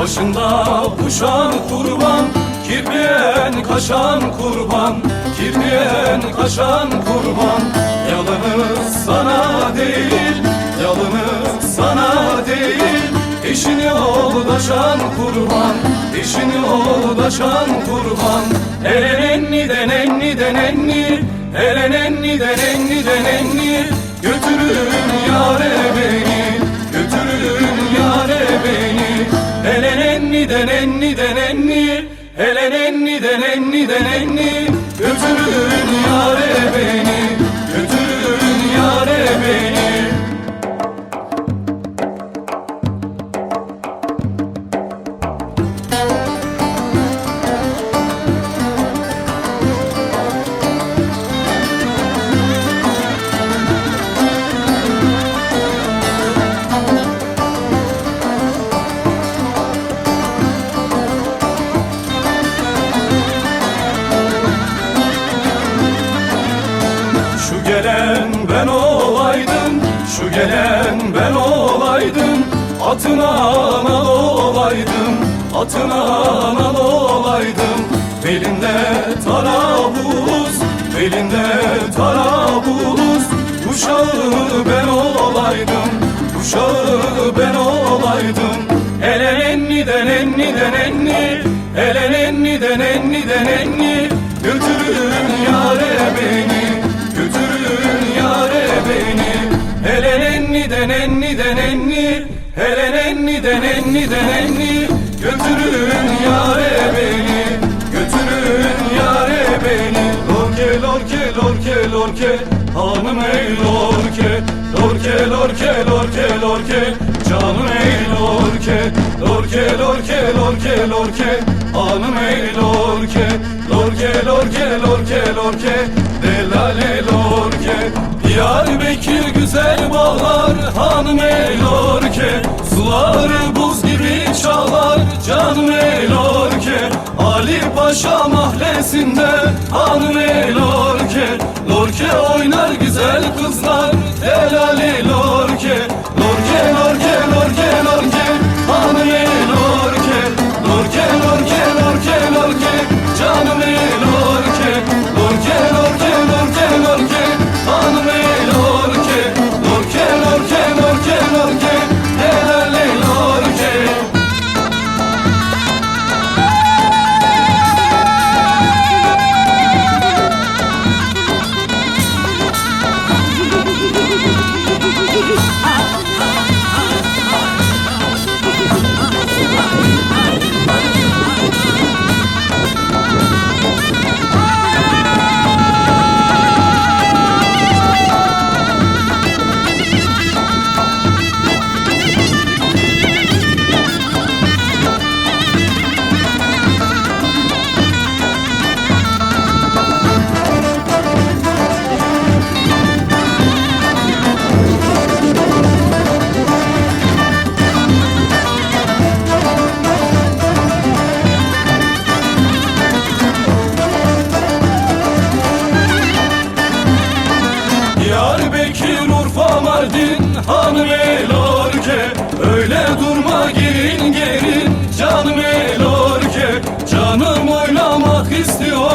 Başında kuşan kurban Kirpiyen kaşan kurban Kirpiyen kaşan kurban. Yalınız sana değil Yalınız sana değil. Eşini yoldaşan kurban Eşini yoldaşan kurban. Elenenni denenni denenni Elenenni denenni denenni. Götürün yare beni Götürün Elenenni denenni denenni. Elenenni denenni denenni. Götürün yare beni gelen ben olaydım, şu gelen ben olaydım. Atına anal olaydım, atına anal olaydım. Belinde tarabuz, belinde tarabuz. Uşağı ben olaydım, uşağı ben olaydım. Elenenni denenni denenni Elenenni denenni denenni Götürün yare Denenni denenni Götürün yare beni. Götürün yare beni. Lorke lorke lorke lorke. Hanım ey lorke. Lorke lorke lorke lorke. Canım ey lorke. Lorke lorke lorke lorke. Hanım ey lorke. Lorke lorke lorke lorke. Delale lorke. Diyarbakır güzel bağlar. Hanım ey lorke. Suları Ali Paşa mahallesinde Hanım lorke. Lorke oynar güzel kızlar Delali lorke. Lorke lorke lorke lorke Hanım lorke. Lorke lorke lorke lorke Canım Urfa, Mardin Hanım ey lorke Öyle durma gelin gelin. Canım ey lorke Canım oynamak istiyor